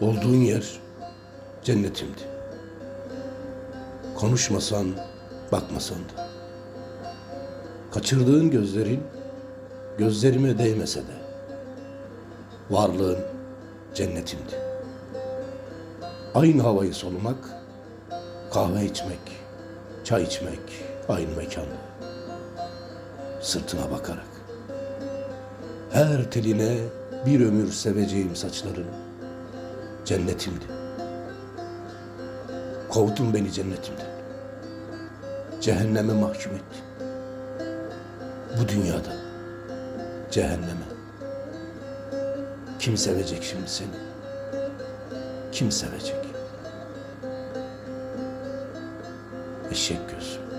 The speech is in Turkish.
Olduğun yer cennetimdi. Konuşmasan, bakmasan da. Kaçırdığın gözlerin gözlerime değmese de. Varlığın cennetimdi. Aynı havayı solumak, kahve içmek, çay içmek aynı mekanda. Sırtına bakarak. Her teline bir ömür seveceğim saçların cennetimdi. Kovdun beni cennetimden. Cehenneme mahkum ettin. Bu dünyada cehenneme. Kim sevecek şimdi seni? Kim sevecek? Eşek gözüm.